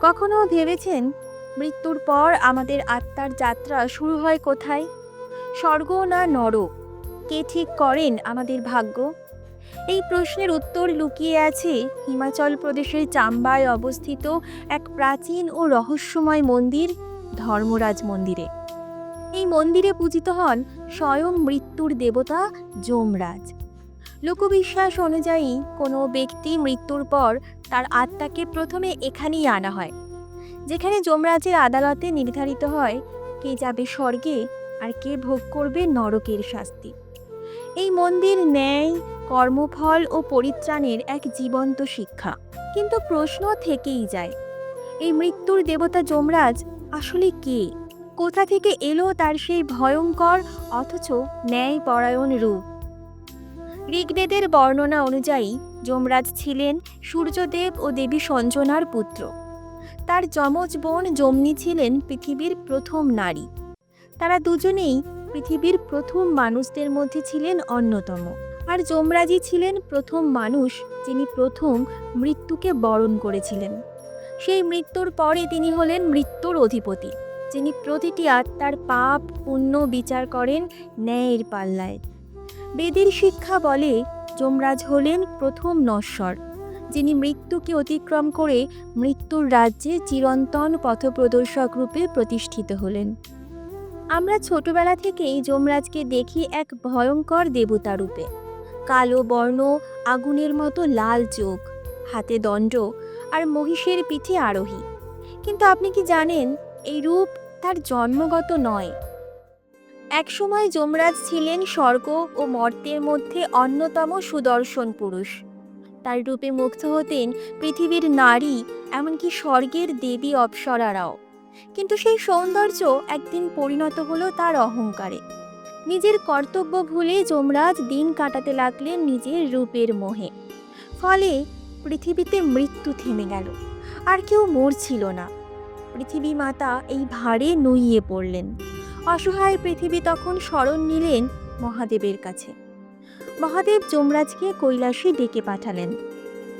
কখনো ভেবেছেন মৃত্যুর পর আমাদের আত্মার যাত্রা শুরু হয় কোথায়? স্বর্গ না নরক কে ঠিক করেন আমাদের ভাগ্য? এই প্রশ্নের উত্তর লুকিয়ে আছে হিমাচল প্রদেশের চাম্বায় অবস্থিত এক প্রাচীন ও রহস্যময় মন্দির, ধর্মরাজ মন্দিরে। এই মন্দিরে পূজিত হন স্বয়ং মৃত্যুর দেবতা যমরাজ। লোকবিশ্বাস অনুযায়ী কোনো ব্যক্তি মৃত্যুর পর তার আত্মাকে প্রথমে এখানেই আনা হয়, যেখানে যমরাজের আদালতে নির্ধারিত হয় কে যাবে স্বর্গে আর কে ভোগ করবে নরকের শাস্তি। এই মন্দির ন্যায়, কর্মফল ও পরিত্রাণের এক জীবন্ত শিক্ষা। কিন্তু প্রশ্ন থেকেই যায়, এই মৃত্যুর দেবতা যমরাজ আসলে কে? কোথা থেকে এলো তার সেই ভয়ঙ্কর অথচ ন্যায়পরায়ণ রূপ? ঋগ্বেদের বর্ণনা অনুযায়ী যমরাজ ছিলেন সূর্যদেব ও দেবী সঞ্জনার পুত্র। তার যমজ বোন যমনি ছিলেন পৃথিবীর প্রথম নারী। তারা দুজনেই পৃথিবীর প্রথম মানুষদের মধ্যে ছিলেন অন্যতম। আর যমরাজই ছিলেন প্রথম মানুষ যিনি প্রথম মৃত্যুকে বরণ করেছিলেন। সেই মৃত্যুর পরে তিনি হলেন মৃত্যুর অধিপতি, যিনি প্রতিটি আত্মার পাপ, পুণ্য বিচার করেন ন্যায়ের পাল্লায়। বেদের শিক্ষা বলে যমরাজ হলেন প্রথম নশ্বর, যিনি মৃত্যুকে অতিক্রম করে মৃত্যুর রাজ্যে চিরন্তন পথপ্রদর্শক রূপে প্রতিষ্ঠিত হলেন। আমরা ছোটবেলা থেকেই যমরাজকে দেখি এক ভয়ঙ্কর দেবতা রূপে। কালো বর্ণ, আগুনের মতো লাল চোখ, হাতে দণ্ড আর মহিষের পিঠে আরোহী। কিন্তু আপনি কি জানেন, এই রূপ তার জন্মগত নয় একসময় যমরাজ ছিলেন স্বর্গ ও মর্তের মধ্যে অন্যতম সুদর্শন পুরুষ। তার রূপে মুগ্ধ হতেন পৃথিবীর নারী, এমনকি স্বর্গের দেবী অপ্সরারাও। কিন্তু সেই সৌন্দর্য একদিন পরিণত হলো তার অহংকারে। নিজের কর্তব্য ভুলে যমরাজ দিন কাটাতে লাগলেন নিজের রূপের মোহে। ফলে পৃথিবীতে মৃত্যু থেমে গেল, আর কেউ মরছিল না। পৃথিবী মাতা এই ভারে নুইয়ে পড়লেন। অসহায় পৃথিবী তখন শরণ নিলেন মহাদেবের কাছে। মহাদেব যমরাজকে কৈলাসে ডেকে পাঠালেন।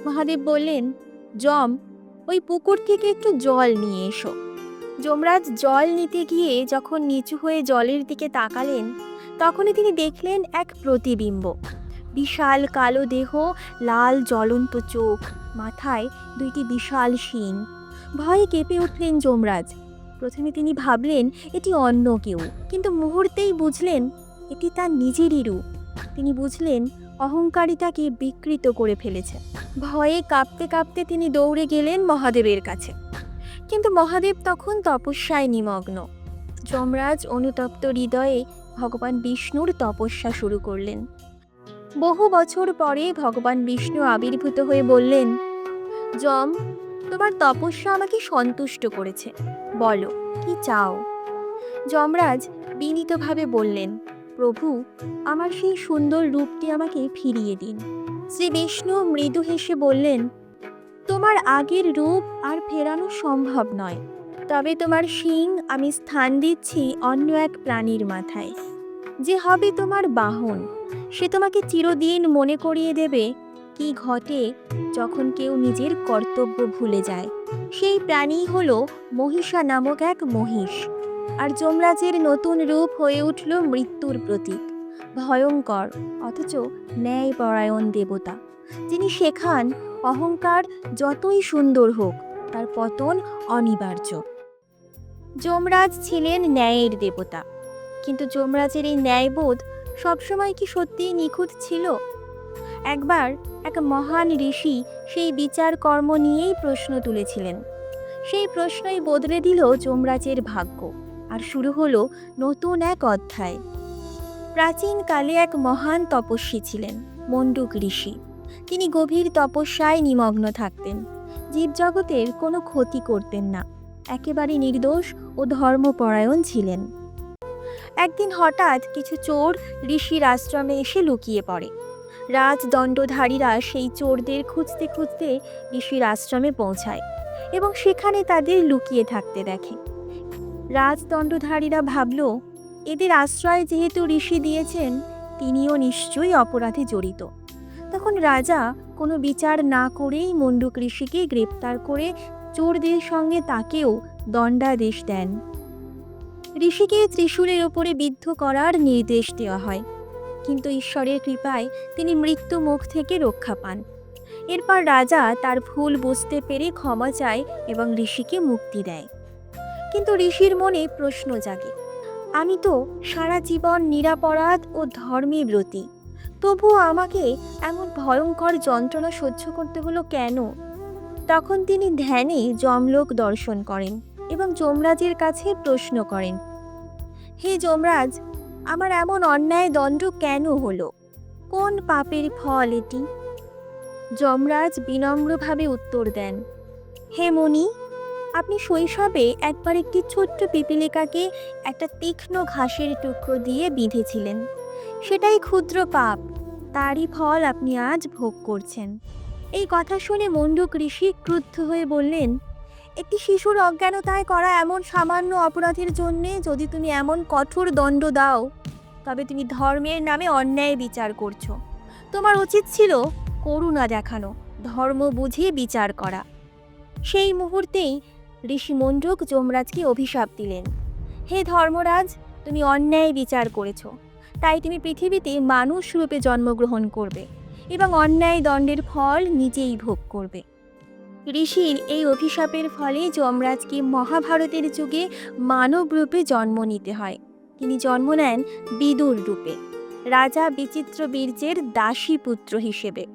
মহাদেব বললেন, যম, ওই পুকুর থেকে একটু জল নিয়ে এসো। যমরাজ জল নিতে গিয়ে যখন নিচু হয়ে জলের দিকে তাকালেন, তখনই তিনি দেখলেন এক প্রতিবিম্ব। বিশাল কালো দেহ, লাল জ্বলন্ত চোখ, মাথায় দুইটি বিশাল শিং। ভয়ে কেঁপে উঠলেন যমরাজ। প্রথমে তিনি ভাবলেন, এটি অন্য কেউ। কিন্তু মুহূর্তেই বুঝলেন, এটি তার নিজেরই রূপ। তিনি বুঝলেন অহংকারী তাকে বিকৃত করে ফেলেছে। ভয়ে কাঁপতে কাঁপতে তিনি দৌড়ে গেলেন মহাদেবের কাছে। কিন্তু মহাদেব তখন তপস্যায় নিমগ্ন। যমরাজ অনুতপ্ত হৃদয়ে ভগবান বিষ্ণুর তপস্যা শুরু করলেন। বহু বছর পরে ভগবান বিষ্ণু আবির্ভূত হয়ে বললেন, যম তোমার তপস্যা আমাকে সন্তুষ্ট করেছে। বলো, কি চাও? যমরাজ বিনীতভাবে বললেন, প্রভু, আমার সেই সুন্দর রূপটি আমাকে ফিরিয়ে দিন। শ্রী বিষ্ণু মৃদু হেসে বললেন, তোমার আগের রূপ আর ফেরানো সম্ভব নয়। তবে তোমার শিং আমি স্থান দিচ্ছি অন্য এক প্রাণীর মাথায়। যে হবে তোমার বাহন। সে তোমাকে চিরদিন মনে করিয়ে দেবে কি ঘটে যখন কেউ নিজের কর্তব্য ভুলে যায়? সেই প্রাণী হল মহিষা নামক এক মহিষ। আর যমরাজের নতুন রূপ হয়ে উঠল মৃত্যুর প্রতীক। ভয়ঙ্কর, অথচ ন্যায়পরায়ণ দেবতা। যিনি শেখান, অহংকার যতই সুন্দর হোক, তার পতন অনিবার্য। যমরাজ ছিলেন ন্যায়ের দেবতা। কিন্তু যমরাজের এই ন্যায়বোধ সবসময় কি সত্যিই নিখুঁত ছিল? একবার এক মহান ঋষি সেই বিচার কর্ম নিয়েই প্রশ্ন তুলেছিলেন। সেই প্রশ্নই বদলে দিল যমরাজের ভাগ্য, আর শুরু হলো নতুন এক অধ্যায়। প্রাচীনকালে এক মহান তপস্বী ছিলেন, মণ্ডুক ঋষি। তিনি গভীর তপস্যায় নিমগ্ন থাকতেন। জীবজগতের কোনো ক্ষতি করতেন না, একেবারে নির্দোষ ও ধর্মপরায়ণ ছিলেন। একদিন হঠাৎ কিছু চোর ঋষির আশ্রমে এসে লুকিয়ে পড়ে। রাজদণ্ডধারীরা সেই চোরদের খুঁজতে খুঁজতে ঋষির আশ্রমে পৌঁছায় এবং সেখানে তাদের লুকিয়ে থাকতে দেখে। রাজদণ্ডধারীরা ভাবল, এদের আশ্রয় যেহেতু ঋষি দিয়েছেন, তিনিও নিশ্চয়ই অপরাধে জড়িত। তখন রাজা কোনো বিচার না করেই মণ্ডুক ঋষিকে গ্রেপ্তার করে চোরদের সঙ্গে তাকেও দণ্ডাদেশ দেন। ঋষিকে ত্রিশূলের ওপরে বিদ্ধ করার নির্দেশ দেওয়া হয়। কিন্তু ঈশ্বরের কৃপায় তিনি মৃত্যু মুখ থেকে রক্ষা পান। এরপর রাজা তার ভুল বুঝতে পেরে ক্ষমা চায় এবং ঋষিকে মুক্তি দেয়। কিন্তু ঋষির মনে প্রশ্ন জাগে, আমি তো সারা জীবন নিরাপরাধ ও ধর্মী ব্রতী, তবুও আমাকে এমন ভয়ঙ্কর যন্ত্রণা সহ্য করতে হলো কেন? তখন তিনি ধ্যানে যমলোক দর্শন করেন এবং যমরাজের কাছে প্রশ্ন করেন, হে যমরাজ আমার এমন অন্যায় দণ্ড কেন হলো? কোন পাপের ফল এটি? যমরাজ বিনম্রভাবে উত্তর দেন, হে মণি, আপনি শৈশবে একবার একটি ছোট্ট পিপিলিকাকে একটা তীক্ষ্ণ ঘাসের টুকরো দিয়ে বিঁধেছিলেন। সেটাই ক্ষুদ্র পাপ, তারই ফল আপনি আজ ভোগ করছেন। এই কথা শুনে মণ্ডুক ঋষি ক্রুদ্ধ হয়ে বললেন একটি শিশুর অজ্ঞানতায় করা এমন সামান্য অপরাধের জন্যে যদি তুমি এমন কঠোর দণ্ড দাও, তবে তুমি ধর্মের নামে অন্যায় বিচার করছ। তোমার উচিত ছিল করুণা দেখানো, ধর্ম বুঝে বিচার করা। সেই মুহূর্তেই ঋষি মণ্ডুক যমরাজকে অভিশাপ দিলেন। হে ধর্মরাজ, তুমি অন্যায় বিচার করেছ। তাই তুমি পৃথিবীতে মানুষ রূপে জন্মগ্রহণ করবে এবং অন্যায় দণ্ডের ফল নিজেই ভোগ করবে। ঋষির এই অভিশাপের ফলে যমরাজকে মহাভারতের যুগে মানব রূপে জন্ম নিতে হয়। তিনি জন্ম নেন বিদুর রূপে, রাজা বিচিত্র বীর্যের দাসী পুত্র হিসেবে।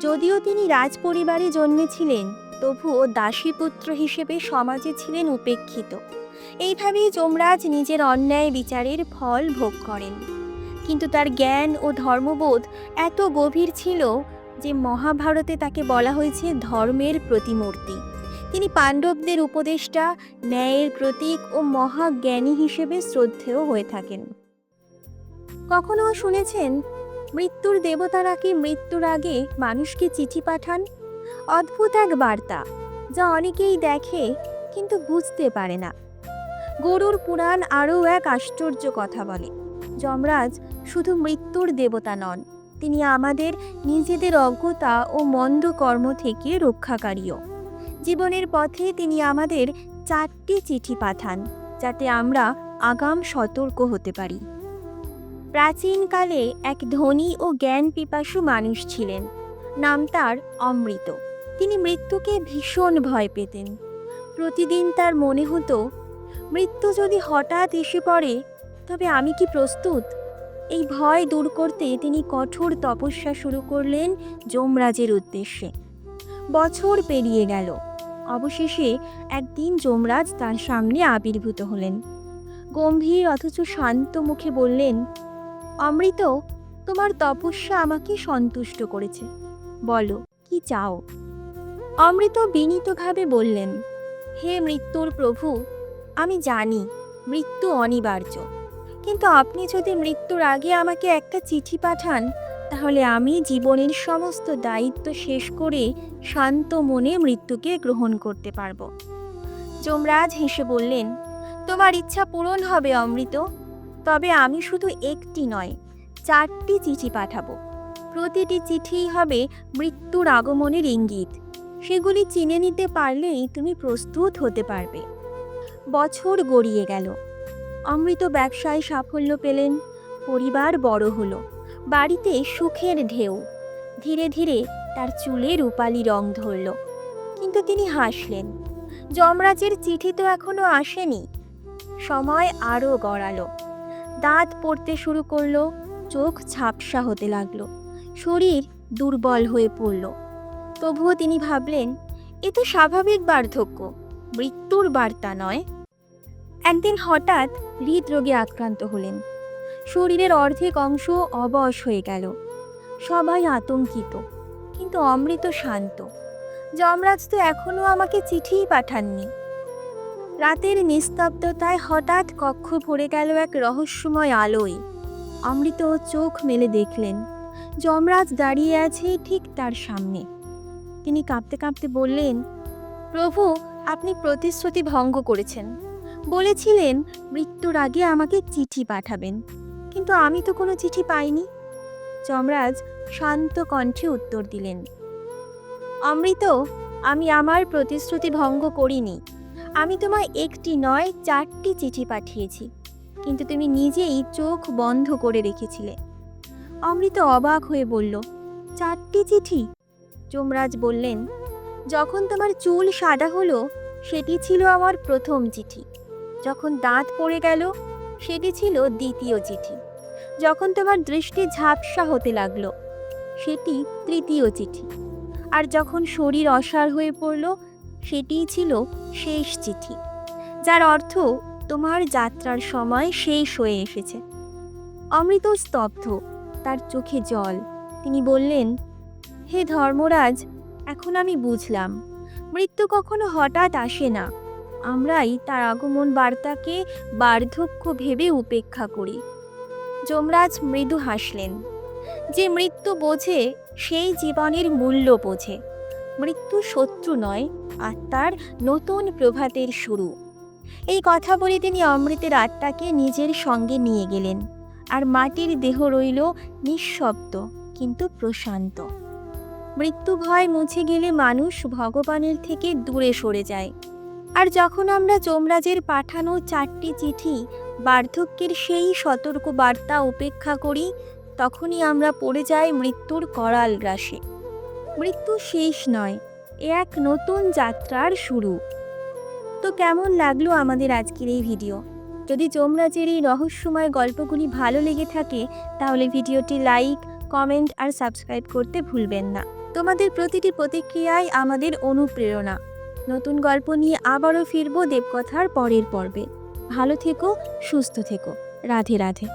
যদিও তিনি রাজ পরিবারে জন্মেছিলেন, তবুও দাসী পুত্র হিসেবে সমাজে ছিলেন উপেক্ষিত। এইভাবেই যমরাজ নিজের অন্যায় বিচারের ফল ভোগ করেন। কিন্তু তার জ্ঞান ও ধর্মবোধ এত গভীর ছিল যে মহাভারতে তাকে বলা হয়েছে ধর্মের প্রতিমূর্তি। তিনি পাণ্ডবদের উপদেষ্টা, ন্যায়ের প্রতীক ও মহাজ্ঞানী হিসেবে শ্রদ্ধেয় হয়ে থাকেন। কখনো শুনেছেন, মৃত্যুর দেবতারা কি মৃত্যুর আগে মানুষকে চিঠি পাঠান? অদ্ভুত এক বার্তা, যা অনেকেই দেখে কিন্তু বুঝতে পারে না। গরুর পুরাণ আরও এক আশ্চর্য কথা বলে, যমরাজ শুধু মৃত্যুর দেবতা নন তিনি আমাদের নিজেদের অজ্ঞতা ও মন্দ কর্ম থেকে রক্ষাকারীও। জীবনের পথে তিনি আমাদের চারটি চিঠি পাঠান, যাতে আমরা আগাম সতর্ক হতে পারি। প্রাচীনকালে এক ধনী ও জ্ঞান পিপাসু মানুষ ছিলেন, নাম তার অমৃত। তিনি মৃত্যুকে ভীষণ ভয় পেতেন। প্রতিদিন তার মনে হতো, মৃত্যু যদি হঠাৎ এসে পড়ে, তবে আমি কি প্রস্তুত? এই ভয় দূর করতে তিনি কঠোর তপস্যা শুরু করলেন যমরাজের উদ্দেশ্যে। বছর পেরিয়ে গেল। অবশেষে একদিন যমরাজ তার সামনে আবির্ভূত হলেন। গম্ভীর অথচ শান্ত মুখে বললেন, অমৃত, তোমার তপস্যা আমাকে সন্তুষ্ট করেছে। বলো, কি চাও? অমৃত বিনীতভাবে বললেন, হে মৃত্যুর প্রভু, আমি জানি, মৃত্যু অনিবার্য। কিন্তু আপনি যদি মৃত্যুর আগে আমাকে একটা চিঠি পাঠান, তাহলে আমি জীবনের সমস্ত দায়িত্ব শেষ করে শান্ত মনে মৃত্যুকে গ্রহণ করতে পারব। যমরাজ হেসে বললেন, তোমার ইচ্ছা পূরণ হবে, অমৃত। তবে আমি শুধু একটি নয়, চারটি চিঠি পাঠাবো। প্রতিটি চিঠিই হবে মৃত্যুর আগমনের ইঙ্গিত। সেগুলি চিনে নিতে পারলেই তুমি প্রস্তুত হতে পারবে। বছর গড়িয়ে গেল। অমৃত ব্যবসায় সাফল্য পেলেন, পরিবার বড় হলো। বাড়িতে সুখের ঢেউ। ধীরে ধীরে তার চুলে রূপালি রং ধরল। কিন্তু তিনি হাসলেন। যমরাজের চিঠি তো এখনও আসেনি। সময় আরও গড়ালো। দাঁত পড়তে শুরু করল, চোখ ঝাপসা হতে লাগল। শরীর দুর্বল হয়ে পড়ল। তবুও তিনি ভাবলেন, এ তো স্বাভাবিক বার্ধক্য। মৃত্যুর বার্তা নয়। একদিন হঠাৎ হৃদরোগে আক্রান্ত হলেন। শরীরের অর্ধেক অংশ অবশ হয়ে গেল। সবাই আতঙ্কিত, কিন্তু অমৃত শান্ত। যমরাজ তো এখনও আমাকে চিঠিই পাঠাননি। রাতের নিস্তব্ধতায় হঠাৎ কক্ষ ভরে গেল এক রহস্যময় আলোয়। অমৃত চোখ মেলে দেখলেন, যমরাজ দাঁড়িয়ে আছে ঠিক তার সামনে। তিনি কাঁপতে কাঁপতে বললেন, প্রভু, আপনি প্রতিশ্রুতি ভঙ্গ করেছেন। বলেছিলেন, মৃত্যুর আগে আমাকে চিঠি পাঠাবেন। কিন্তু আমি তো কোনো চিঠি পাইনি। যমরাজ শান্ত কণ্ঠে উত্তর দিলেন, অমৃত, আমি আমার প্রতিশ্রুতি ভঙ্গ করিনি। আমি তোমায় একটি নয়, চারটি চিঠি পাঠিয়েছি, কিন্তু তুমি নিজেই চোখ বন্ধ করে রেখেছিলে। অমৃত অবাক হয়ে বলল, চারটি চিঠি? যমরাজ বললেন, যখন তোমার চুল সাদা হলো, সেটি ছিল আমার প্রথম চিঠি। যখন দাঁত পড়ে গেল, সেটি ছিল দ্বিতীয় চিঠি। যখন তোমার দৃষ্টি ঝাপসা হতে লাগল, সেটি তৃতীয় চিঠি। আর যখন শরীর অসার হয়ে পড়ল সেটিই ছিল শেষ চিঠি, যার অর্থ তোমার যাত্রার সময় শেষ হয়ে এসেছে। অমৃত স্তব্ধ, তার চোখে জল। তিনি বললেন, হে ধর্মরাজ, এখন আমি বুঝলাম। মৃত্যু কখনো হঠাৎ আসে না। আমরাই তার আগমন বার্তাকে বার্ধক্য ভেবে উপেক্ষা করি। যমরাজ মৃদু হাসলেন। যে মৃত্যু বোঝে, সেই জীবনের মূল্য বোঝে। মৃত্যু শত্রু নয়, আত্মার নতুন প্রভাতের শুরু। এই কথা বলে তিনি অমৃতের আত্মাকে নিজের সঙ্গে নিয়ে গেলেন আর মাটির দেহ রইল নিঃশব্দ কিন্তু প্রশান্ত। মৃত্যু ভয় মুছে গেলে মানুষ ভগবানের থেকে দূরে সরে যায়। আর যখন আমরা যমরাজের পাঠানো চারটি চিঠি, বার্ধক্যের সেই সতর্ক বার্তা উপেক্ষা করি, তখনই আমরা পড়ে যাই মৃত্যুর করাল গ্রাসে। মৃত্যু শেষ নয়, এ এক নতুন যাত্রার শুরু। তো কেমন লাগল আমাদের আজকের এই ভিডিও? যদি যমরাজের এই রহস্যময় গল্পগুলি ভালো লেগে থাকে, তাহলে ভিডিওটি লাইক, কমেন্ট আর সাবস্ক্রাইব করতে ভুলবেন না। তোমাদের প্রতিটি প্রতিক্রিয়াই আমাদের অনুপ্রেরণা। নতুন গল্প নিয়ে আবারও ফিরবো দেবকথার পরের পর্বে। ভালো থেকো সুস্থ থেকো। রাধে রাধে।